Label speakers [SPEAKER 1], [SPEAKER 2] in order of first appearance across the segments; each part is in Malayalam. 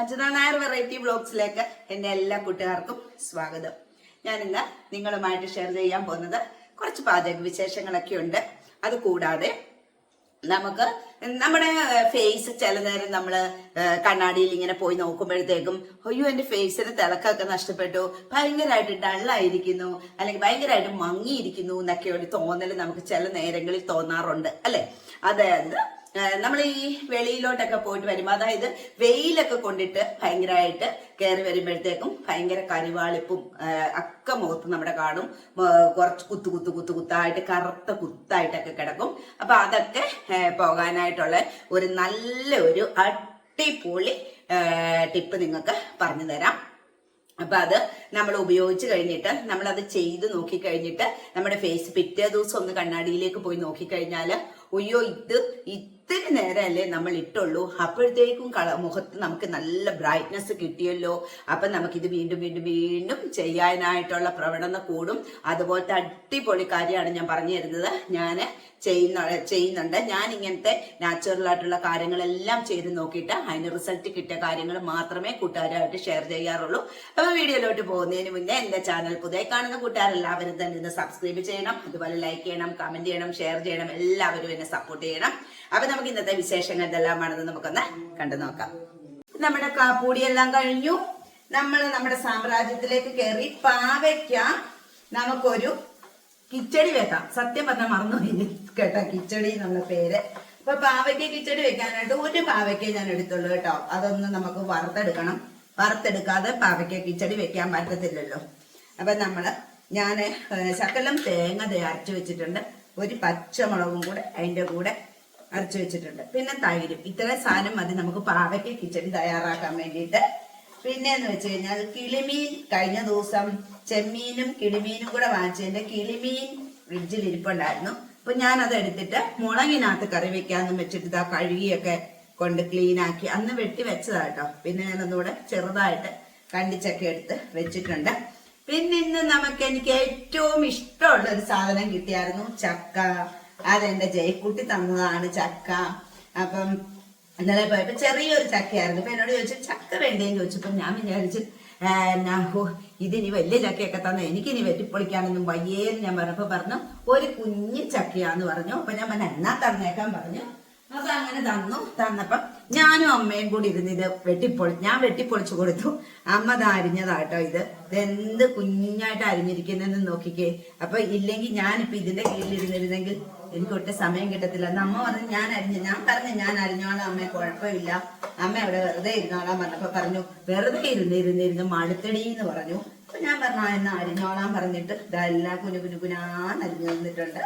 [SPEAKER 1] അഞ്ജന നായർ വെറൈറ്റി ബ്ലോഗ്സിലേക്ക് എന്റെ എല്ലാ കൂട്ടുകാർക്കും സ്വാഗതം. ഞാൻ ഇന്ന് നിങ്ങളുമായിട്ട് ഷെയർ ചെയ്യാൻ പോകുന്നത് കുറച്ച് പാചക വിശേഷങ്ങളൊക്കെ ഉണ്ട്. അത് കൂടാതെ നമുക്ക് നമ്മുടെ ഫേസ് ചില നേരം നമ്മൾ കണ്ണാടിയിൽ ഇങ്ങനെ പോയി നോക്കുമ്പോഴത്തേക്കും അയ്യോ എന്റെ ഫേസിന് തിളക്കമൊക്കെ നഷ്ടപ്പെട്ടു. ഭയങ്കരമായിട്ട് ഡള്ളായിരിക്കുന്നു. അല്ലെങ്കിൽ ഭയങ്കരമായിട്ട് മങ്ങിയിരിക്കുന്നു എന്നൊക്കെ ഒരു തോന്നൽ നമുക്ക് ചില നേരങ്ങളിൽ തോന്നാറുണ്ട്. അല്ലെ? അതായത് നമ്മൾ ഈ വെളിയിലോട്ടൊക്കെ പോയിട്ട് വരുമ്പോൾ അതായത് വെയിലൊക്കെ കൊണ്ടിട്ട് ഭയങ്കരമായിട്ട് കയറി വരുമ്പോഴത്തേക്കും ഭയങ്കര കരിവാളിപ്പും ഒക്കെ മുഖത്ത് നമ്മുടെ കാണും. കുറച്ച് കുത്തു കുത്തു കുത്തു കുത്തായിട്ട് കറുത്ത കുത്തായിട്ടൊക്കെ കിടക്കും. അപ്പൊ അതൊക്കെ പോകാനായിട്ടുള്ള ഒരു നല്ല ഒരു അടിപൊളി ടിപ്പ് നിങ്ങൾക്ക് പറഞ്ഞു തരാം. അപ്പൊ അത് നമ്മൾ ഉപയോഗിച്ച് കഴിഞ്ഞിട്ട് നമ്മൾ അത് ചെയ്ത് നോക്കി കഴിഞ്ഞിട്ട് നമ്മുടെ ഫേസ് പിറ്റേ ദിവസം ഒന്ന് കണ്ണാടിയിലേക്ക് പോയി നോക്കിക്കഴിഞ്ഞാൽ അയ്യോ ഇത് ഇത്തിരി നേരമല്ലേ നമ്മൾ ഇട്ടുള്ളൂ അപ്പോഴത്തേക്കും കള മുഖത്ത് നമുക്ക് നല്ല ബ്രൈറ്റ്നസ് കിട്ടിയല്ലോ. അപ്പം നമുക്കിത് വീണ്ടും വീണ്ടും വീണ്ടും ചെയ്യാനായിട്ടുള്ള പ്രവണത കൂടും. അതുപോലത്തെ അടിപൊളി കാര്യമാണ് ഞാൻ പറഞ്ഞു തരുന്നത്. ഞാൻ ചെയ്യുന്ന ചെയ്യുന്നുണ്ട്. ഞാൻ ഇങ്ങനത്തെ നാച്ചുറൽ ആയിട്ടുള്ള കാര്യങ്ങളെല്ലാം ചെയ്ത് നോക്കിയിട്ട് അതിന് റിസൾട്ട് കിട്ടിയ കാര്യങ്ങൾ മാത്രമേ കൂട്ടുകാരുമായിട്ട് ഷെയർ ചെയ്യാറുള്ളൂ. അപ്പൊ വീഡിയോയിലോട്ട് പോകുന്നതിന് മുന്നേ എന്റെ ചാനൽ പുതിയ കാണുന്ന കൂട്ടുകാരെല്ലാവരും തന്നെ ഇത് സബ്സ്ക്രൈബ് ചെയ്യണം. അതുപോലെ ലൈക്ക് ചെയ്യണം കമന്റ് ചെയ്യണം ഷെയർ ചെയ്യണം. എല്ലാവരും എന്നെ സപ്പോർട്ട് ചെയ്യണം. നമുക്ക് ഇന്നത്തെ വിശേഷങ്ങൾ എന്തെല്ലാമാണെന്ന് നമുക്കൊന്ന് കണ്ടു നോക്കാം. നമ്മുടെ കാപ്പൂടിയെല്ലാം കഴിഞ്ഞു. നമ്മൾ നമ്മുടെ സാമ്രാജ്യത്തിലേക്ക് കയറി പാവയ്ക്ക നമുക്കൊരു കിച്ചടി വെക്കാം. സത്യം പറഞ്ഞാൽ മറന്നുപോയി കേട്ടോ കിച്ചടി എന്നുള്ള പേര്. അപ്പൊ പാവയ്ക്ക കിച്ചടി വെക്കാനായിട്ട് ഒരു പാവയ്ക്ക ഞാൻ എടുത്തുള്ളൂ കേട്ടോ. അതൊന്ന് നമുക്ക് വറുത്തെടുക്കണം. വറുത്തെടുക്കാതെ പാവയ്ക്ക കിച്ചടി വെക്കാൻ പറ്റത്തില്ലല്ലോ. അപ്പൊ നമ്മൾ ഞാൻ ശകലം തേങ്ങ അരച്ചു വെച്ചിട്ടുണ്ട്. ഒരു പച്ചമുളകും കൂടെ അതിന്റെ കൂടെ അരച്ചു വെച്ചിട്ടുണ്ട്. പിന്നെ തൈരും. ഇത്രയും സാധനം മതി നമുക്ക് പാവയ്ക്ക് കിച്ചടി തയ്യാറാക്കാൻ വേണ്ടിയിട്ട്. പിന്നെ എന്ന് വെച്ച് കഴിഞ്ഞാൽ കിളിമീൻ കഴിഞ്ഞ ദിവസം ചെമ്മീനും കിളിമീനും കൂടെ വാങ്ങിച്ചതിന്റെ കിളിമീൻ ഫ്രിഡ്ജിൽ ഇരിപ്പുണ്ടായിരുന്നു. അപ്പൊ ഞാൻ അത് എടുത്തിട്ട് മുളകിനകത്ത് കറി വെക്കാന്നും വെച്ചിട്ട് ഇതാ കഴുകിയൊക്കെ കൊണ്ട് ക്ലീൻ ആക്കി അന്ന് വെട്ടി വെച്ചതാട്ടോ പിന്നെ ഞാൻ ഒന്നുകൂടെ ചെറുതായിട്ട് കണ്ടിച്ചൊക്കെ എടുത്ത് വെച്ചിട്ടുണ്ട്. പിന്നെ ഇന്ന് നമുക്ക് എനിക്ക് ഏറ്റവും ഇഷ്ടമുള്ള ഒരു സാധനം കിട്ടിയായിരുന്നു ചക്ക. അതെന്റെ ജയക്കുട്ടി തന്നതാണ് ചക്ക. അപ്പം ഇന്നലെ പോയപ്പോ ചെറിയൊരു ചക്കയായിരുന്നു. അപ്പൊ എന്നോട് ചോദിച്ചു ചക്ക വേണ്ടേന്ന് ചോദിച്ചപ്പോ ഞാൻ വിചാരിച്ചു "ആ, എന്നാ, ഹോ, ഇതിനി വലിയ ചക്കയൊക്കെ തന്നെ? എനിക്കിനി വെട്ടിപ്പൊളിക്കാനൊന്നും വയ്യേന്ന് ഞാൻ പറഞ്ഞപ്പോ പറഞ്ഞു ഒരു കുഞ്ഞു ചക്കയാന്ന് പറഞ്ഞു. അപ്പൊ ഞാൻ പറഞ്ഞു എന്നാ തന്നേക്കാൻ? പറഞ്ഞു. അപ്പൊ അങ്ങനെ തന്നു. തന്നപ്പം ഞാനും അമ്മയും കൂടി ഇരുന്ന് ഇത് വെട്ടിപ്പൊളി ഞാൻ വെട്ടിപ്പൊളിച്ചു കൊടുത്തു. അമ്മ അത് അരിഞ്ഞതാട്ടോ ഇത്. ഇതെന്ത് കുഞ്ഞായിട്ട് അരിഞ്ഞിരിക്കുന്നെന്ന് നോക്കിക്കേ. അപ്പൊ ഇല്ലെങ്കിൽ ഞാനിപ്പോ ഇതിന്റെ കീഴിലിരുന്നിരുന്നെങ്കിൽ എനിക്ക് ഒട്ടും സമയം കിട്ടത്തില്ല. എന്ന് അമ്മ പറഞ്ഞു ഞാൻ അരിഞ്ഞു ഞാൻ പറഞ്ഞു ഞാൻ അരിഞ്ഞോളാം അമ്മ കുഴപ്പമില്ല. അമ്മ അവിടെ വെറുതെ ഇരുന്നോളാം പറഞ്ഞപ്പോ പറഞ്ഞു വെറുതെ ഇരുന്ന് ഇരുന്നിരുന്ന് മടുത്തടി എന്ന് പറഞ്ഞു. അപ്പൊ ഞാൻ പറഞ്ഞു എന്നാ അരിഞ്ഞോളാം പറഞ്ഞിട്ട് ഇതെല്ലാം കുനു കുനു കുനാന്ന് അരിഞ്ഞു തന്നിട്ടുണ്ട്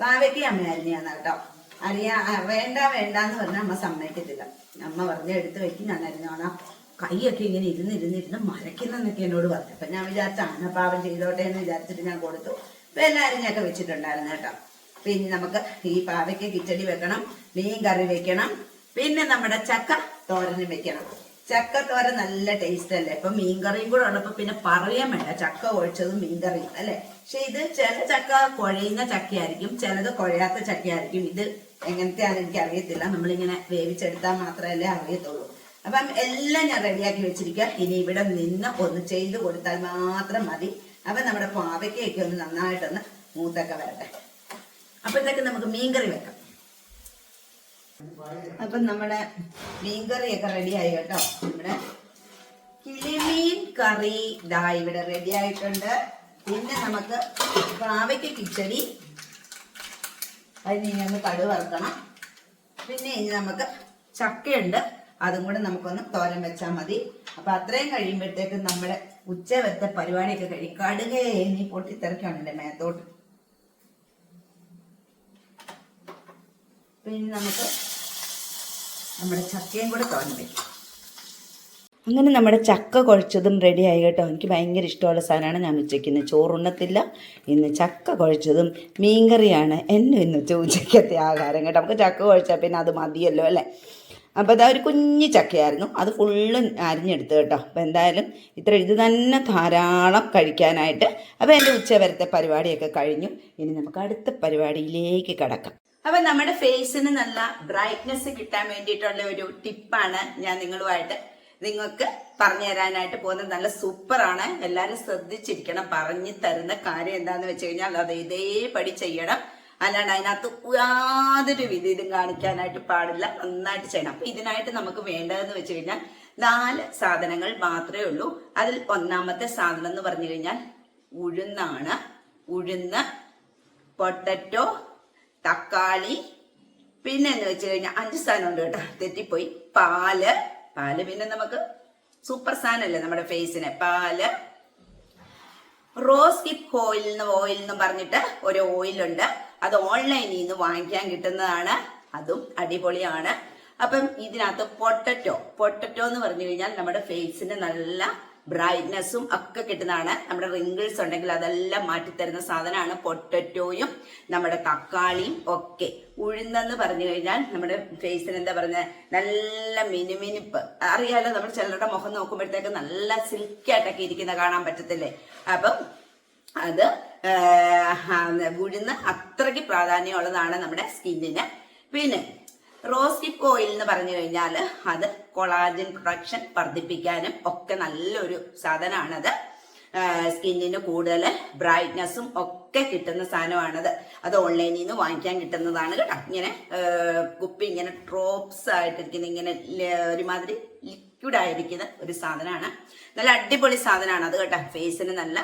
[SPEAKER 1] പാവയ്ക്ക് അമ്മ അരിഞ്ഞാന്ന് കേട്ടോ. അറിയാ വേണ്ട വേണ്ട എന്ന് പറഞ്ഞാൽ അമ്മ സമ്മതിക്കത്തില്ല. അമ്മ പറഞ്ഞ എടുത്ത് വെക്കും ഞാൻ അരിഞ്ഞോളാം കൈയൊക്കെ ഇങ്ങനെ ഇരുന്ന് ഇരുന്ന് ഇരുന്ന് മരയ്ക്കുന്നൊക്കെ എന്നോട് പറഞ്ഞു. അപ്പൊ ഞാൻ വിചാരിച്ച ആനപ്പാവം ചെയ്തോട്ടെ എന്ന് വിചാരിച്ചിട്ട് ഞാൻ കൊടുത്തു. അപ്പൊ എല്ലാം അരിഞ്ഞൊക്കെ വെച്ചിട്ടുണ്ടായിരുന്നു കേട്ടോ. പിന്നെ നമുക്ക് ഈ പാവയ്ക്ക് കിച്ചടി വെക്കണം മീൻ കറി വെക്കണം പിന്നെ നമ്മുടെ ചക്ക തോരനും വെക്കണം. ചക്ക തോരൻ നല്ല ടേസ്റ്റ് അല്ലേ? ഇപ്പൊ മീൻകറിയും കൂടെ ഉള്ളപ്പോ പിന്നെ പറയാൻ വേണ്ട ചക്ക ഒഴിച്ചതും മീൻകറിയും അല്ലെ? പക്ഷെ ഇത് ചില ചക്ക കുഴയുന്ന ചക്കയായിരിക്കും ചിലത് കുഴയാത്ത ചക്കയായിരിക്കും. ഇത് എങ്ങനത്തെയാണെന്ന് എനിക്ക് അറിയത്തില്ല നമ്മളിങ്ങനെ വേവിച്ചെടുത്താൽ മാത്രമല്ലേ അറിയത്തുള്ളൂ. അപ്പം എല്ലാം ഞാൻ റെഡിയാക്കി വെച്ചിരിക്കുക. ഇനി ഇവിടെ നിന്ന് ഒന്ന് ചെയ്ത് കൊടുത്താൽ മാത്രം മതി. അപ്പൊ നമ്മുടെ പാവയ്ക്കൊക്കെ ഒന്ന് നന്നായിട്ടൊന്ന് മൂത്തൊക്കെ വരട്ടെ. അപ്പോഴത്തേക്ക് നമുക്ക് മീൻകറി വെക്കാം. അപ്പൊ നമ്മുടെ മീൻകറിയൊക്കെ റെഡിയായി കേട്ടോ. നമ്മുടെ കിളിമീൻ കറി ദാ ഇവിടെ റെഡി ആയിട്ടുണ്ട്. പിന്നെ നമുക്ക് പാവയ്ക്ക് കിച്ചടി. അതിന് ഇനി ഒന്ന് കടു വറുക്കണം. പിന്നെ ഇനി നമുക്ക് ചക്കയുണ്ട്. അതും കൂടെ നമുക്കൊന്ന് തോരൻ വെച്ചാൽ മതി. അപ്പൊ അത്രയും കഴിയുമ്പോഴത്തേക്ക് നമ്മുടെ ഉച്ചവരത്തെ പരിപാടിയൊക്കെ കഴിയും കടുകയെ ഇനി പൊട്ടിത്തെറിക്കാണ് എന്റെ മേത്തോട്ട്. പിന്നെ നമുക്ക് നമ്മുടെ ചക്കയും കൂടെ തോരൻ വയ്ക്കും അങ്ങനെ നമ്മുടെ ചക്ക കുഴച്ചതും റെഡി ആയി കേട്ടോ. എനിക്ക് ഭയങ്കര ഇഷ്ടമുള്ള സാധനമാണ് ഞാൻ ഉച്ചയ്ക്ക് ഇന്ന് ചോറുണ്ണത്തില്ല. ഇന്ന് ചക്ക കുഴച്ചതും മീൻകറിയാണ്. എന്നെ ഉച്ച ഉച്ചയ്ക്കത്തെ ആഹാരം കേട്ടോ. നമുക്ക് ചക്ക കുഴച്ചാൽ പിന്നെ അത് മതിയല്ലോ അല്ലേ? അപ്പോൾ അതാ ഒരു കുഞ്ഞു ചക്കയായിരുന്നു. അത് ഫുള്ള് അരിഞ്ഞെടുത്ത് കേട്ടോ. അപ്പോൾ എന്തായാലും ഇത്ര ഇത് തന്നെ ധാരാളം കഴിക്കാനായിട്ട്. അപ്പോൾ എന്റെ ഉച്ചവരത്തെ പരിപാടിയൊക്കെ കഴിഞ്ഞു. ഇനി നമുക്ക് അടുത്ത പരിപാടിയിലേക്ക് കടക്കാം. അപ്പൊ നമ്മുടെ ഫേസിന് നല്ല ബ്രൈറ്റ്നെസ് കിട്ടാൻ വേണ്ടിയിട്ടുള്ള ഒരു ടിപ്പാണ് ഞാൻ നിങ്ങളുമായിട്ട് നിങ്ങൾക്ക് പറഞ്ഞു തരാനായിട്ട് പോകുന്നത്. നല്ല സൂപ്പറാണ്. എല്ലാവരും ശ്രദ്ധിച്ചിരിക്കണം. പറഞ്ഞു തരുന്ന കാര്യം എന്താന്ന് വെച്ച് കഴിഞ്ഞാൽ അത് ഇതേപടി ചെയ്യണം. അല്ലാണ്ട് അതിനകത്ത് യാതൊരു വിധിയിലും കാണിക്കാനായിട്ട് പാടില്ല. നന്നായിട്ട് ചെയ്യണം. അപ്പൊ ഇതിനായിട്ട് നമുക്ക് വേണ്ടതെന്ന് വെച്ച് കഴിഞ്ഞാൽ നാല് സാധനങ്ങൾ മാത്രമേ ഉള്ളൂ. അതിൽ ഒന്നാമത്തെ സാധനം എന്ന് പറഞ്ഞു കഴിഞ്ഞാൽ ഉഴുന്നാണ്. ഉഴുന്ന് പൊട്ടറ്റോ തക്കാളി പിന്നെ എന്ന് വെച്ച് കഴിഞ്ഞാൽ അഞ്ച് സാധനം ഉണ്ട് കേട്ടോ. തെറ്റിപ്പോയി. പാൽ. പാൽ പിന്നെ നമുക്ക് സൂപ്പർ സാധനമല്ലേ നമ്മുടെ ഫേസിന് പാൽ. റോസ് ഹിപ്പ് ഓയിൽ എന്ന് ഓയിൽ എന്ന് പറഞ്ഞിട്ട് ഒരു ഓയിലുണ്ട് അത് ഓൺലൈനിൽ നിന്ന് വാങ്ങിക്കാൻ കിട്ടുന്നതാണ്. അതും അടിപൊളിയാണ്. അപ്പം ഇതിനകത്ത് പൊട്ടറ്റോ പൊട്ടറ്റോ എന്ന് പറഞ്ഞു കഴിഞ്ഞാൽ നമ്മുടെ ഫേസിന് നല്ല ബ്രൈറ്റ്നെസ്സും ഒക്കെ കിട്ടുന്നതാണ്. നമ്മുടെ റിങ്കിൾസ് ഉണ്ടെങ്കിൽ അതെല്ലാം മാറ്റിത്തരുന്ന സാധനമാണ്. പൊട്ടറ്റോയും നമ്മുടെ തക്കാളിയും ഒക്കെ ഉഴുന്നെന്ന് പറഞ്ഞു കഴിഞ്ഞാൽ നമ്മുടെ ഫേസിന് എന്താ പറയുന്നത് നല്ല മിനുമിനിപ്പ് അറിയാലോ നമ്മൾ ചിലരുടെ മുഖം നോക്കുമ്പോഴത്തേക്ക് നല്ല സിൽക്കി സിൽക്കായിട്ടൊക്കെ ഇരിക്കുന്ന കാണാൻ പറ്റത്തില്ലേ? അപ്പം അത് ഉഴുന്ന് അത്രയ്ക്ക് പ്രാധാന്യമുള്ളതാണ് നമ്മുടെ സ്കിന്നിന് പിന്നെ റോസ് ഹിപ്പ് ഓയിൽ എന്ന് പറഞ്ഞു കഴിഞ്ഞാൽ അത് കൊളാജൻ പ്രൊഡക്ഷൻ വർദ്ധിപ്പിക്കാനും ഒക്കെ നല്ലൊരു സാധനമാണത്. സ്കിന്നിന് കൂടുതൽ ബ്രൈറ്റ്നസ്സും ഒക്കെ കിട്ടുന്ന സാധനമാണത്. അത് ഓൺലൈനിൽ നിന്ന് വാങ്ങിക്കാൻ കിട്ടുന്നതാണ് കേട്ടോ. ഇങ്ങനെ കുപ്പി ഇങ്ങനെ ഡ്രോപ്സ് ആയിട്ടിരിക്കുന്ന ഇങ്ങനെ ഒരുമാതിരി ലിക്വിഡ് ആയിരിക്കുന്ന ഒരു സാധനമാണ്. നല്ല അടിപൊളി സാധനമാണ് അത് കേട്ടോ. ഫേസിന് നല്ല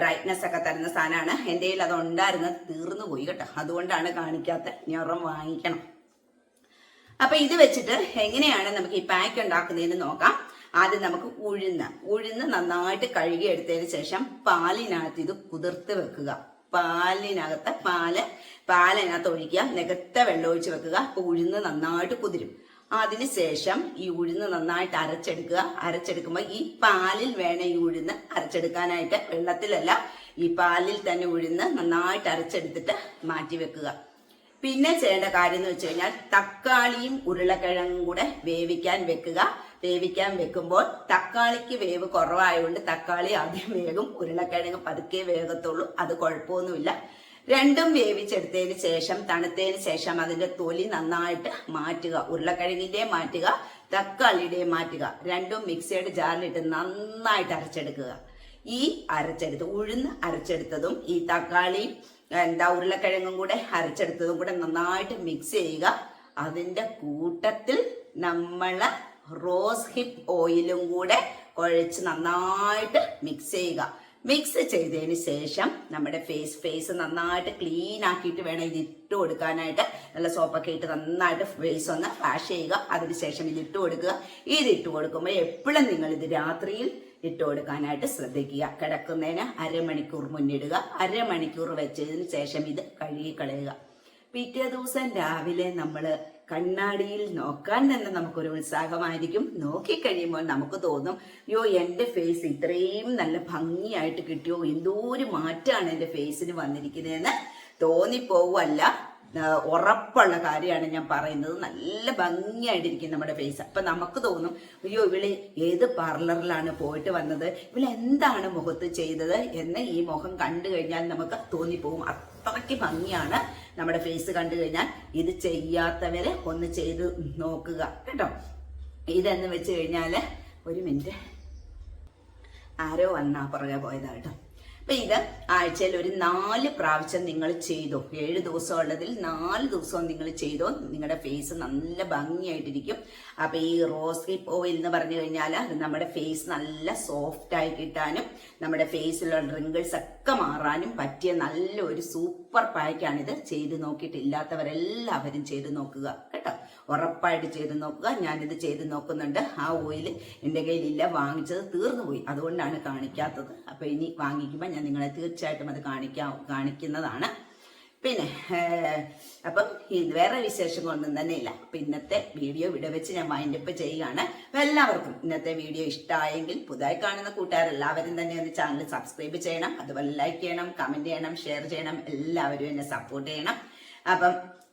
[SPEAKER 1] ബ്രൈറ്റ്നെസ് ഒക്കെ തരുന്ന സാധനമാണ്. എന്റെ കയ്യിൽ അത് ഉണ്ടായിരുന്നത് തീർന്നു പോയി കേട്ടോ. അതുകൊണ്ടാണ് കാണിക്കാത്ത ഞാൻ വാങ്ങിക്കണം. അപ്പൊ ഇത് വെച്ചിട്ട് എങ്ങനെയാണ് നമുക്ക് ഈ പാക്ക് ഉണ്ടാക്കുന്നതെന്ന് നോക്കാം. ആദ്യം നമുക്ക് ഉഴുന്ന് ഉഴുന്ന് നന്നായിട്ട് കഴുകി എടുത്തതിന് ശേഷം പാലിനകത്ത് ഇത് കുതിർത്ത് വെക്കുക. പാലിനകത്ത് പാൽ പാലിനകത്ത് ഒഴിക്കുക നികത്ത വെള്ളം ഒഴിച്ച് വെക്കുക. അപ്പൊ ഉഴുന്ന് നന്നായിട്ട് കുതിരും. അതിനുശേഷം ഈ ഉഴുന്ന് നന്നായിട്ട് അരച്ചെടുക്കുക. അരച്ചെടുക്കുമ്പോൾ ഈ പാലിൽ വേണം ഈ ഉഴുന്ന് അരച്ചെടുക്കാനായിട്ട് വെള്ളത്തിലല്ല ഈ പാലിൽ തന്നെ ഉഴുന്ന് നന്നായിട്ട് അരച്ചെടുത്തിട്ട് മാറ്റി വെക്കുക. പിന്നെ ചെയ്യേണ്ട കാര്യം എന്ന് വെച്ച് കഴിഞ്ഞാൽ തക്കാളിയും ഉരുളക്കിഴങ്ങും കൂടെ വേവിക്കാൻ വെക്കുക. വേവിക്കാൻ വെക്കുമ്പോൾ തക്കാളിക്ക് വേവ് കുറവായതുകൊണ്ട് തക്കാളി ആദ്യം വേകും ഉരുളക്കിഴങ്ങ് പതുക്കെ വേഗത്തുള്ളൂ അത് കുഴപ്പമൊന്നുമില്ല. രണ്ടും വേവിച്ചെടുത്തതിന് ശേഷം തണുത്തതിന് ശേഷം അതിന്റെ തൊലി നന്നായിട്ട് മാറ്റുക. ഉരുളക്കിഴങ്ങിന്റെ മാറ്റുക തക്കാളിയുടെ മാറ്റുക. രണ്ടും മിക്സിയുടെ ജാറിലിട്ട് നന്നായിട്ട് അരച്ചെടുക്കുക. ഈ അരച്ചെടുത്ത് ഉഴുന്ന് അരച്ചെടുത്തതും ഈ തക്കാളിയും എന്താ ഉരുളക്കിഴങ്ങും കൂടെ അരച്ചെടുത്തതും കൂടെ നന്നായിട്ട് മിക്സ് ചെയ്യുക. അതിന്റെ കൂട്ടത്തിൽ നമ്മൾ റോസ് ഹിപ്പ് ഓയിലും കൂടെ കുഴച്ച് നന്നായിട്ട് മിക്സ് ചെയ്യുക. മിക്സ് ചെയ്തതിന് ശേഷം നമ്മുടെ ഫേസ് ഫേസ് നന്നായിട്ട് ക്ലീൻ ആക്കിയിട്ട് വേണം ഇത് ഇട്ട് കൊടുക്കാനായിട്ട്. നല്ല സോപ്പൊക്കെ ഇട്ട് നന്നായിട്ട് ഫേസ് ഒന്ന് വാഷ് ചെയ്യുക. അതിനുശേഷം ഇത് ഇട്ട് കൊടുക്കുക. ഇത് ഇട്ട് കൊടുക്കുമ്പോൾ എപ്പോഴും നിങ്ങൾ ഇത് രാത്രിയിൽ ഇട്ട് കൊടുക്കാനായിട്ട് ശ്രദ്ധിക്കുക. കിടക്കുന്നതിന് അരമണിക്കൂർ മുന്നിടുക. അരമണിക്കൂർ വെച്ചതിന് ശേഷം ഇത് കഴുകി കളയുക പിറ്റേ ദിവസം രാവിലെ നമ്മൾ കണ്ണാടിയിൽ നോക്കാൻ തന്നെ നമുക്കൊരു ഉത്സാഹമായിരിക്കും. നോക്കിക്കഴിയുമ്പോൾ നമുക്ക് തോന്നും യോ എന്റെ ഫേസ് ഇത്രയും നല്ല ഭംഗിയായിട്ട് കിട്ടിയോ? എന്തോ ഒരു മാറ്റമാണ് എന്റെ ഫേസിന് വന്നിരിക്കുന്നതെന്ന് തോന്നിപ്പോവല്ല ഉറപ്പുള്ള കാര്യമാണ് ഞാൻ പറയുന്നത്. നല്ല ഭംഗിയായിട്ടിരിക്കും നമ്മുടെ ഫേസ് അപ്പൊ നമുക്ക് തോന്നും അയ്യോ ഇവൾ ഏത് പാർലറിലാണ് പോയിട്ട് വന്നത്? ഇവൾ എന്താണ് മുഖത്ത് ചെയ്തത്? എന്ന് ഈ മുഖം കണ്ടു കഴിഞ്ഞാൽ നമുക്ക് തോന്നിപ്പോകും. അത്രയ്ക്ക് ഭംഗിയാണ് നമ്മുടെ ഫേസ് കണ്ടു കഴിഞ്ഞാൽ. ഇത് ചെയ്യാത്തവരെ ഒന്ന് ചെയ്ത് നോക്കുക കേട്ടോ? ഇതെന്ന് വെച്ച് കഴിഞ്ഞാൽ ഒരു മിനിറ്റ് ആരോ വന്നാ പുറകെ പോയതാ കേട്ടോ? അപ്പൊ ഇത് ആഴ്ചയിൽ ഒരു നാല് പ്രാവശ്യം നിങ്ങൾ ചെയ്തോ? ഏഴ് ദിവസം ഉള്ളതിൽ നാല് ദിവസവും നിങ്ങൾ ചെയ്തോ? നിങ്ങളുടെ ഫേസ് നല്ല ഭംഗിയായിട്ടിരിക്കും. അപ്പൊ ഈ റോസ് ഹിപ്പ് ഓയിൽ എന്ന് പറഞ്ഞു കഴിഞ്ഞാൽ അത് നമ്മുടെ ഫേസ് നല്ല സോഫ്റ്റ് ആയി കിട്ടാനും നമ്മുടെ ഫേസിലുള്ള റിങ്കിൾസ് ഒക്കെ മാറാനും പറ്റിയ നല്ലൊരു സൂപ്പർ പാക്കാണിത് ചെയ്ത് നോക്കിയിട്ടില്ലാത്തവരെല്ലാവരും ചെയ്ത് നോക്കുക. കേട്ടോ? ഉറപ്പായിട്ട് ചെയ്ത് നോക്കുക. ഞാനിത് ചെയ്ത് നോക്കുന്നുണ്ട്. ആ ഓയിൽ എന്റെ കയ്യിലില്ല. വാങ്ങിച്ചത് തീർന്നു പോയി അതുകൊണ്ടാണ് കാണിക്കാത്തത്. അപ്പോൾ ഇനി വാങ്ങിക്കുമ്പോൾ ഞാൻ നിങ്ങളെ തീർച്ചയായിട്ടും അത് കാണിക്കാം കാണിക്കുന്നതാണ്. പിന്നെ അപ്പം വേറെ വിശേഷങ്ങളൊന്നും തന്നെ ഇല്ല. അപ്പം ഇന്നത്തെ വീഡിയോ ഇവിടെ വെച്ച് ഞാൻ മൈൻഡപ്പ് ചെയ്യുകയാണ്. അപ്പം എല്ലാവർക്കും ഇന്നത്തെ വീഡിയോ ഇഷ്ടമായെങ്കിൽ പുതുതായി കാണുന്ന കൂട്ടുകാരെല്ലാവരും തന്നെ ഒന്ന് ചാനൽ സബ്സ്ക്രൈബ് ചെയ്യണം. അതുപോലെ ലൈക്ക് ചെയ്യണം കമന്റ് ചെയ്യണം ഷെയർ ചെയ്യണം. എല്ലാവരും എന്നെ സപ്പോർട്ട് ചെയ്യണം. അപ്പം